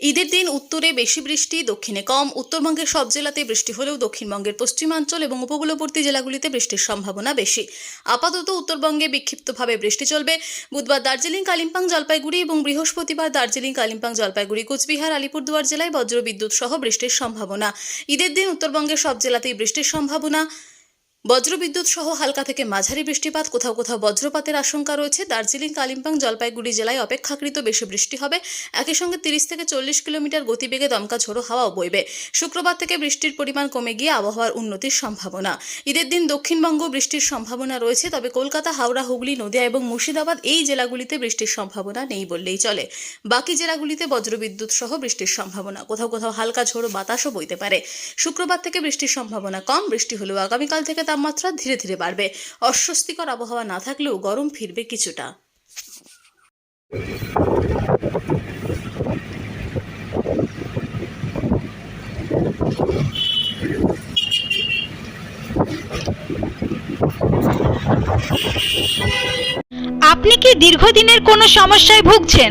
ঈদের দিন উত্তরে বেশি বৃষ্টি, দক্ষিণে কম, উত্তরবঙ্গের সব জেলাতে বৃষ্টি হলেও দক্ষিণবঙ্গের পশ্চিমাঞ্চল এবং উপকূলবর্তী জেলাগুলিতে বৃষ্টির সম্ভাবনা বেশি। আপাতত উত্তরবঙ্গে বিক্ষিপ্তভাবে বৃষ্টি চলবে। বুধবার দার্জিলিং, কালিম্পং, জলপাইগুড়ি এবং বৃহস্পতিবার দার্জিলিং, কালিম্পং, জলপাইগুড়ি, কোচবিহার, আলিপুরদুয়ার জেলায় বজ্রবিদ্যুৎ সহ বৃষ্টির সম্ভাবনা। ঈদের দিন উত্তরবঙ্গের সব জেলাতেই বৃষ্টির সম্ভাবনা। বজ্রবিদ্যুৎ সহ হালকা থেকে মাঝারি বৃষ্টিপাত, কোথাও কোথাও বজ্রপাতের আশঙ্কা রয়েছে। দার্জিলিং, কালিম্পং, জলপাইগুড়ি জেলায় অপেক্ষাকৃত বেশি বৃষ্টি হবে। একই সঙ্গে তিরিশ থেকে চল্লিশ কিলোমিটার গতিবেগে দমকা ঝোড়ো হাওয়াও বইবে। শুক্রবার থেকে বৃষ্টির পরিমাণ কমে গিয়ে আবহাওয়ার উন্নতির সম্ভাবনা। ঈদের দিন দক্ষিণবঙ্গ বৃষ্টির সম্ভাবনা রয়েছে, তবে কলকাতা, হাওড়া, হুগলি, নদিয়া এবং মুর্শিদাবাদ এই জেলাগুলিতে বৃষ্টির সম্ভাবনা নেই বললেই চলে। বাকি জেলাগুলিতে বজ্রবিদ্যুৎ সহ বৃষ্টির সম্ভাবনা। কোথাও কোথাও হালকা ঝোড়ো বাতাসও বইতে পারে। শুক্রবার থেকে বৃষ্টির সম্ভাবনা কম, বৃষ্টি হলেও আগামীকাল থেকে তাপমাত্রা ধীরে ধীরে বাড়বে। অস্বস্তিকর আবহাওয়া না থাকলেও গরম ফিরবে কিছুটা। আপনি কি দীর্ঘদিনের কোনো সমস্যায় ভুগছেন?